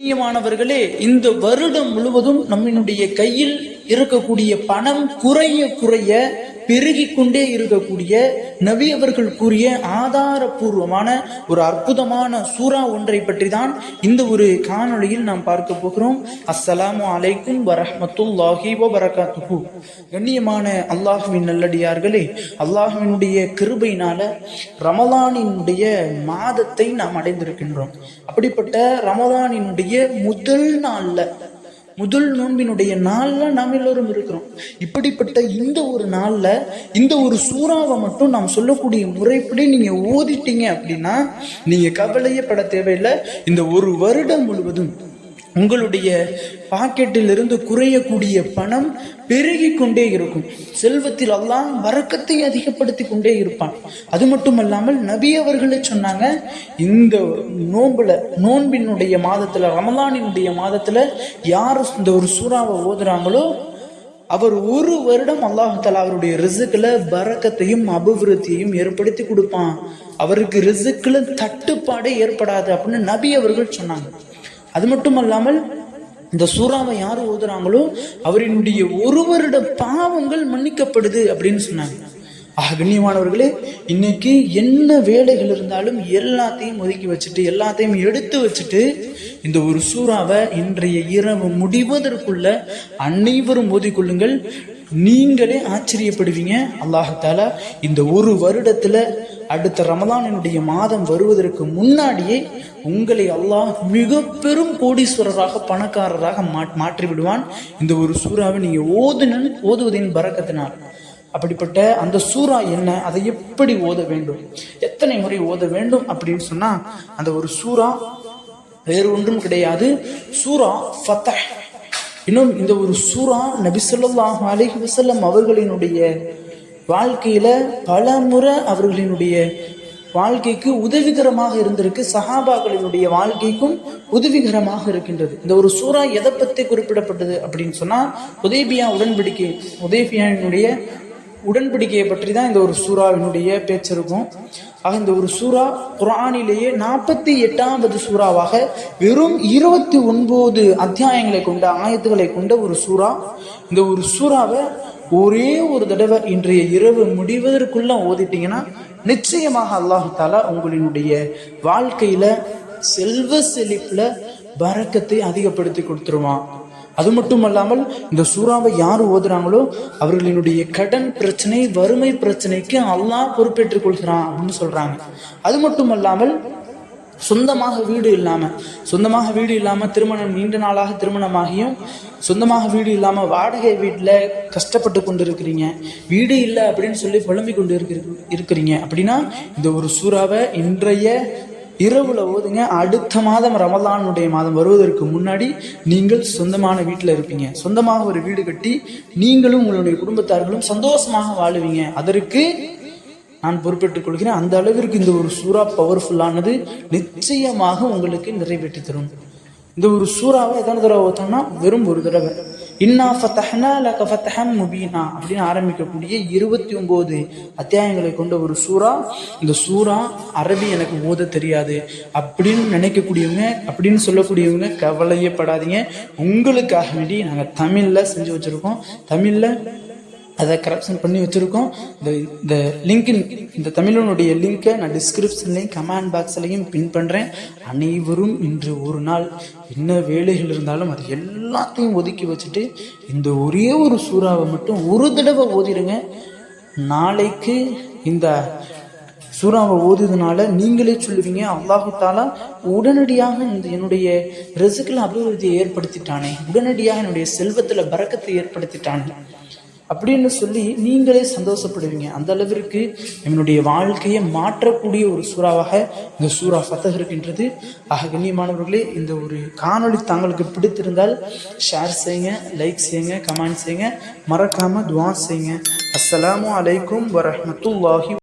பிரியமானவர்களே இந்த வருடம் முழுவதும் நம்மினுடைய கையில் இருக்கக்கூடிய பணம் குறைய குறைய பெருகி கொண்டே இருக்கக்கூடிய நபி அவர்கள் கூறிய ஆதாரபூர்வமான ஒரு அற்புதமான சூறா ஒன்றை பற்றி தான் இந்த ஒரு காணொளியில் நாம் பார்க்க போகிறோம். அஸ்ஸலாமு அலைக்கும் வரஹ்மத்துல்லாஹி வபரகாத்துஹு. கண்ணியமான அல்லாஹுவின் நல்லடியார்களே அல்லாஹுவினுடைய கிருபையினால ரமலானினுடைய மாதத்தை நாம் அடைந்திருக்கின்றோம். அப்படிப்பட்ட ரமலானினுடைய முதல் நாளில் முதல் நோன்பினுடைய நாளில் நாம் எல்லோரும் இருக்கிறோம். இப்படிப்பட்ட இந்த ஒரு நாளில் இந்த ஒரு சூறாவை மட்டும் நாம் சொல்லக்கூடிய முறைப்படி நீங்கள் ஓதிட்டீங்க அப்படின்னா நீங்கள் கவலையே பட தேவையில்லை. இந்த ஒரு வருடம் முழுவதும் உங்களுடைய பாக்கெட்டில் இருந்து குறையக்கூடிய பணம் பெருகி கொண்டே இருக்கும். செல்வத்தில் அல்லாஹ் வரக்கத்தை அதிகப்படுத்தி கொண்டே இருப்பான். அது மட்டுமல்லாமல் நபி அவர்களே சொன்னாங்க இந்த நோன்புல நோன்பினுடைய மாதத்துல ரமலானினுடைய மாதத்துல யார் இந்த ஒரு சூறாவை ஓதுறாங்களோ அவர் ஒரு வருடம் அல்லாஹால அவருடைய ரிசுக்கில் பறக்கத்தையும் அபிவிருத்தியையும் ஏற்படுத்தி கொடுப்பான். அவருக்கு ரிசுக்கில் தட்டுப்பாடே ஏற்படாது அப்படின்னு நபி அவர்கள் சொன்னாங்க. அது மட்டும் அல்லாமல் இந்த சூறாவை யார் ஓதுறாங்களோ அவரினுடைய ஒரு வருட பாவங்கள் மன்னிக்கப்படுது அப்படின்னு சொன்னாங்க. ஆக கண்ணியமானவர்களே இன்னைக்கு என்ன வேலைகள் இருந்தாலும் எல்லாத்தையும் ஒதுக்கி வச்சுட்டு எல்லாத்தையும் எடுத்து வச்சுட்டு இந்த ஒரு சூறாவை இன்றைய இரவு முடிவதற்குள்ள அனைவரும் ஓதிக்கொள்ளுங்கள். நீங்களே ஆச்சரியப்படுவீங்க. அல்லாஹால இந்த ஒரு வருடத்துல அடுத்த ரமலானினுடைய மாதம் வருவதற்கு முன்னாடியே உங்களை அல்லாஹ் மிக பெரும் கோடீஸ்வரராக பணக்காரராக மாற்றி விடுவான் இந்த ஒரு சூறாவை நீங்க ஓதுனன் ஓதுவதின் பறக்கத்தினால். அப்படிப்பட்ட அந்த சூறா என்ன? அதை எப்படி ஓத வேண்டும்? எத்தனை முறை ஓத வேண்டும் அப்படின்னு சொன்னா அந்த ஒரு சூறா வேறு ஒன்றும் கிடையாது. சூரா ஃபத்தஹ். இன்னும் இந்த ஒரு சூறா நபிசல்லாஹ் அலஹி வசல்லம் அவர்களினுடைய வாழ்க்கையில் பல முறை அவர்களினுடைய வாழ்க்கைக்கு உதவிகரமாக இருந்திருக்கு. சஹாபாக்களினுடைய வாழ்க்கைக்கும் உதவிகரமாக இருக்கின்றது. இந்த ஒரு சூறா எதை பற்றி குறிப்பிடப்பட்டது அப்படின்னு சொன்னால் உதேபியா உடன்படிக்கை உதேபியாவினுடைய உடன்படிக்கையை பற்றி தான் இந்த ஒரு சூறாவினுடைய பேச்சு இருக்கும். ஆக இந்த ஒரு சூறா குரானிலேயே நாற்பத்தி எட்டாவது சூறாவாக வெறும் இருபத்தி ஒன்பது அத்தியாயங்களை கொண்ட ஆயத்துக்களை கொண்ட ஒரு சூறா. இந்த ஒரு சூறாவை ஒரே ஒரு தடவை இன்றைய இரவு முடிவதற்குள்ள ஓதிட்டீங்கன்னா நிச்சயமாக அல்லாஹு தாலா உங்களினுடைய வாழ்க்கையில செல்வ செழிப்புல பறக்கத்தை அதிகப்படுத்தி கொடுத்துருவான். அது மட்டும் அல்லாமல் இந்த சூறாவை யார் ஓதுறாங்களோ அவர்களினுடைய கடன் பிரச்சனை வறுமை பிரச்சனைக்கு அல்லாஹ் பொறுப்பேற்றுக் கொள்கிறான் அப்படின்னு சொல்றாங்க. அது மட்டும் அல்லாமல் சொந்தமாக வீடு இல்லாமல் சொந்தமாக வீடு இல்லாமல் திருமணம் நீண்ட நாளாக திருமணமாகியும் சொந்தமாக வீடு இல்லாமல் வாடகை வீட்டில் கஷ்டப்பட்டு கொண்டு இருக்கிறீங்க வீடு இல்லை அப்படின்னு சொல்லி புலம்பிக் கொண்டு இருக்கிற இருக்கிறீங்க அப்படின்னா இந்த ஒரு சூறாவை இன்றைய இரவுல ஓதுங்க. அடுத்த மாதம் ரமலானுடைய மாதம் வருவதற்கு முன்னாடி நீங்கள் சொந்தமான வீட்டில் இருப்பீங்க. சொந்தமாக ஒரு வீடு கட்டி நீங்களும் உங்களுடைய குடும்பத்தார்களும் சந்தோஷமாக வாழுவீங்க. அதற்கு நான் பொறுப்பேற்றுக் கொள்கிறேன். அந்த அளவிற்கு இந்த ஒரு சூறா பவர்ஃபுல்லானது நிச்சயமாக உங்களுக்கு நிறைவேற்றி தரும். இந்த ஒரு சூறாவை எத்தனை தடவை ஓத்தோம்னா வெறும் ஒரு தடவை. இன்னா ஃபத்தஹ்னா லக ஃபத்தஹம் முபீனா அப்படின்னு ஆரம்பிக்கக்கூடிய இருபத்தி ஒன்பது அத்தியாயங்களை கொண்ட ஒரு சூறா. இந்த சூறா அரபி எனக்கு ஓத தெரியாது. அப்படின்னு நினைக்கக்கூடியவங்க அப்படின்னு சொல்லக்கூடியவங்க கவலையப்படாதீங்க. உங்களுக்காக வேண்டி நாங்கள் தமிழில் செஞ்சு வச்சுருக்கோம். தமிழில் அதை கரப்ஷன் பண்ணி வச்சுருக்கோம். இந்த இந்த லிங்கின் இந்த தமிழனுடைய லிங்கை நான் டிஸ்கிரிப்ஷன்லையும் கமெண்ட் பாக்ஸ்லையும் பின் பண்ணுறேன் அனைவரும் இன்று ஒரு நாள் என்ன வேலைகள் இருந்தாலும் அது எல்லாத்தையும் ஒதுக்கி வச்சுட்டு இந்த ஒரே ஒரு சூறாவை மட்டும் ஒரு தடவை ஓதிடுங்க. நாளைக்கு இந்த சூறாவை ஓதுறதுனால நீங்களே சொல்லுவீங்க அல்லாஹு தாலா உடனடியாக இந்த என்னுடைய ரிசுக்கில் அபிவிருத்தியை ஏற்படுத்திட்டானே. உடனடியாக என்னுடைய செல்வத்தில் பறக்கத்தை ஏற்படுத்திட்டானே. அப்படின்னு சொல்லி நீங்களே சந்தோஷப்படுவீங்க. அந்த அளவிற்கு என்னுடைய வாழ்க்கையை மாற்றக்கூடிய ஒரு சூறாவாக இந்த சூறா ஃபத்தக இருக்கின்றது. ஆக கண்ணியமானவர்களே இந்த ஒரு காணொளி தாங்களுக்கு பிடித்திருந்தால் ஷேர் செய்யுங்க லைக் செய்யுங்க கமெண்ட் செய்யுங்க. மறக்காமல் துவா செய்யுங்க. அஸ்ஸலாமு அலைக்கும் வரமத்துல்லாஹி